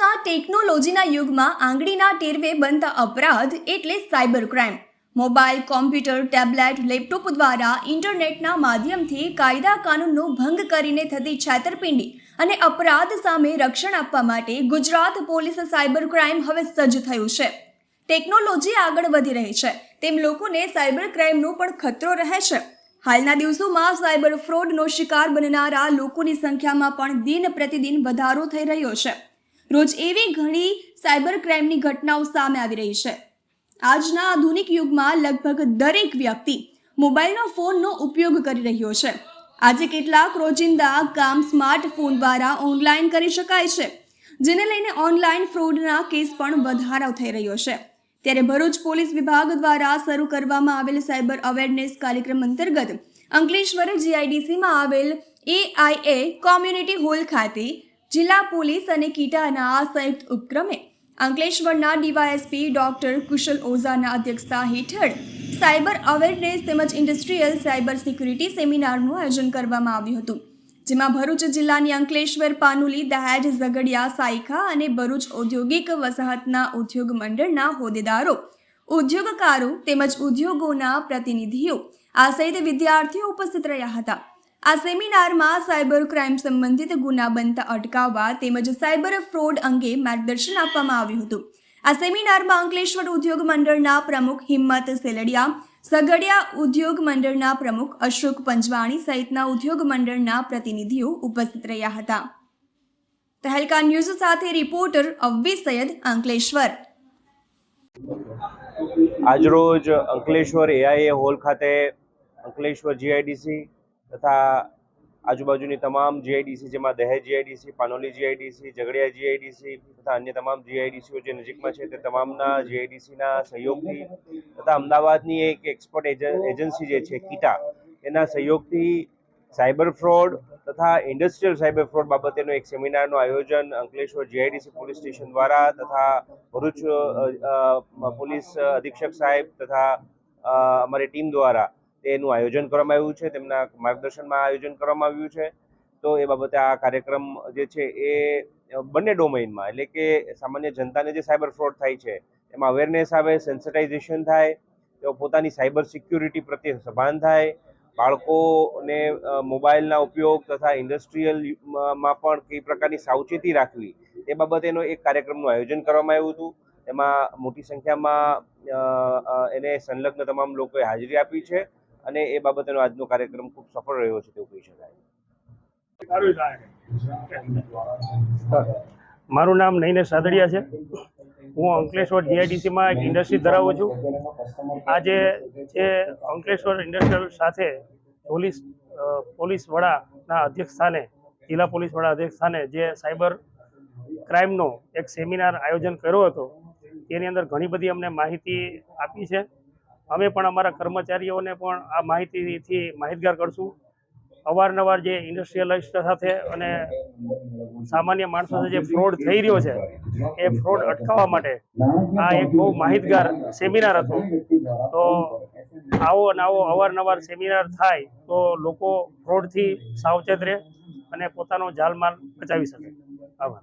ટેકનોલોજીના યુગમાં આંગળીના ટેરવે બનતા અપરાધ એટલે cyber crime. Mobile, computer, tablet, laptop દ્વારા ઇન્ટરનેટના માધ્યમથી કાયદા કાનૂનનો ભંગ કરીને થતી છેતરપિંડી અને અપરાધ સામે રક્ષણ આપવા માટે ગુજરાત પોલીસ સાયબર ક્રાઇમ હવે સજ્જ થયું છે. ટેકનોલોજી આગળ વધી રહી છે. તેમ લોકોને સાયબર ક્રાઇમનો પણ ખતરો રહે છે. હાલના દિવસોમાં સાયબર ફ્રોડનો શિકાર બનનારા લોકોની સંખ્યામાં પણ દિન પ્રતિદિન વધારો થઈ રહ્યો છે. રોજ એવી ઘણી સાયબર ક્રાઇમની ઘટનાઓ સામે આવી રહી છે. આજના આધુનિક યુગમાં લગભગ દરેક વ્યક્તિ મોબાઈલનો ફોનનો ઉપયોગ કરી રહ્યો છે. આજે કેટલાક રોજિંદા કામ સ્માર્ટફોન દ્વારા ઓનલાઈન કરી શકાય છે, જેને લઈને ઓનલાઈન ફ્રોડના કેસ પણ વધારો થઈ રહ્યો છે. ત્યારે ભરૂચ પોલીસ વિભાગ દ્વારા શરૂ કરવામાં આવેલ સાયબર અવેરનેસ કાર્યક્રમ અંતર્ગત અંકલેશ્વર જીઆઈડીસીમાં આવેલ એઆઈએ કોમ્યુનિટી હોલ ખાતે જિલ્લા પોલીસ અને કીટાના સંયુક્ત ઉપક્રમે અંકલેશ્વરના ડીવાયએસપી ડોક્ટર કુશલ ઓઝાના અધ્યક્ષતા હેઠળ સાયબર અવેરનેસ તેમજ ઇન્ડસ્ટ્રીયલ સાયબર સિક્યુરિટી સેમિનારનું આયોજન કરવામાં આવ્યું હતું, જેમાં ભરૂચ જિલ્લાની અંકલેશ્વર, પાનુલી, દહેજ, ઝઘડિયા, સાયખા અને ભરૂચ ઔદ્યોગિક વસાહતના ઉદ્યોગ મંડળના હોદ્દેદારો, ઉદ્યોગકારો તેમજ ઉદ્યોગોના પ્રતિનિધિઓ આ સહિત વિદ્યાર્થીઓ ઉપસ્થિત રહ્યા હતા. આ સેમિનારમાં સાયબર ક્રાઇમ સંબંધિત ગુના બનતા અટકાવવા તેમજ સાયબર ફ્રોડ અંગે માર્ગદર્શન આપવામાં આવ્યું હતું. આ સેમિનારમાં અંકલેશ્વર ઉદ્યોગ મંડળના પ્રમુખ હિંમત સેલડિયા, સગડિયા ઉદ્યોગ મંડળના પ્રમુખ અશોક પંજવાણી સહિતના ઉદ્યોગ મંડળના પ્રતિનિધિઓ ઉપસ્થિત રહ્યા હતા. તહેલકા ન્યૂઝ સાથે રિપોર્ટર અવ્વી સૈયદ, અંકલેશ્વર. આજરોજ અંકલેશ્વર એઆઈએ હોલ ખાતે અંકલેશ્વર જીઆઈડીસી તથા આજુબાજુની તમામ જીઆઈડીસી જેમાં Dahej GIDC Panoli GIDC Jhagadia GIDC તથા અન્ય તમામ જીઆઈડીસીઓ જે નજીકમાં છે તે તમામના જીઆઈડીસીના સહયોગથી તથા અમદાવાદની એક એક્સપર્ટ એજન્સી જે છે, કીટા, એના સહયોગથી સાયબર ફ્રોડ તથા ઇન્ડસ્ટ્રીયલ સાયબર ફ્રોડ બાબતેનું એક સેમિનારનું આયોજન અંકલેશ્વર જીઆઈડીસી પોલીસ સ્ટેશન દ્વારા તથા ભરૂચ પોલીસ અધિક્ષક સાહેબ તથા અમારી ટીમ દ્વારા તેનું આયોજન કરવામાં આવ્યું છે, તેમના માર્ગદર્શનમાં આયોજન કરવામાં આવ્યું છે. તો એ બાબતે આ કાર્યક્રમ જે છે એ બંને ડોમેઇનમાં એટલે કે સામાન્ય જનતાને જે સાયબર ફ્રોડ થાય છે, એમાં અવેરનેસ આવે સેન્સિટાઇઝેશન થાય, તેઓ પોતાની સાયબર સિક્યુરિટી પ્રત્યે સભાન થાય, બાળકોને મોબાઈલના ઉપયોગ તથા ઇન્ડસ્ટ્રીયલમાં પણ કઈ પ્રકારની સાવચેતી રાખવી, એ બાબતેનો એક કાર્યક્રમનું આયોજન કરવામાં આવ્યું હતું. એમાં મોટી સંખ્યામાં એને સંલગ્ન તમામ લોકોએ હાજરી આપી છે. અને એ બાબતેનો આજનો કાર્યક્રમ ખૂબ સફળ રહ્યો છે તેવું કહી શકાય. મારું નામ નૈનેશ સાદડિયા છે. હું અંકલેશ્વર જીઆઈડીસીમાં એક ઇન્ડસ્ટ્રી ધરાવું છું. આજે જે અંકલેશ્વર ઇન્ડસ્ટ્રીયલ સાથે પોલીસ પોલીસ વડાના અધ્યક્ષ સ્થાને જિલ્લા પોલીસ વડા અધ્યક્ષ સ્થાને જે સાયબર ક્રાઇમનો એક સેમિનાર આયોજન કર્યો હતો તેની અંદર ઘણી બધી અમને માહિતી આપી છે. અમે પણ અમારા કર્મચારીઓને પણ આ માહિતીથી માહિતગાર કરશું. અવારનવાર જે ઇન્ડસ્ટ્રીયલિસ્ટ સાથે અને સામાન્ય માણસો જે ફ્રોડ થઈ રહ્યો છે, એ ફ્રોડ અટકાવવા માટે આ એક બહુ માહિતગાર સેમિનાર હતો. તો આવો અને આવો અવારનવાર સેમિનાર થાય તો લોકો ફ્રોડથી સાવચેત રહે અને પોતાનો જાલમાલ બચાવી શકે. આભાર.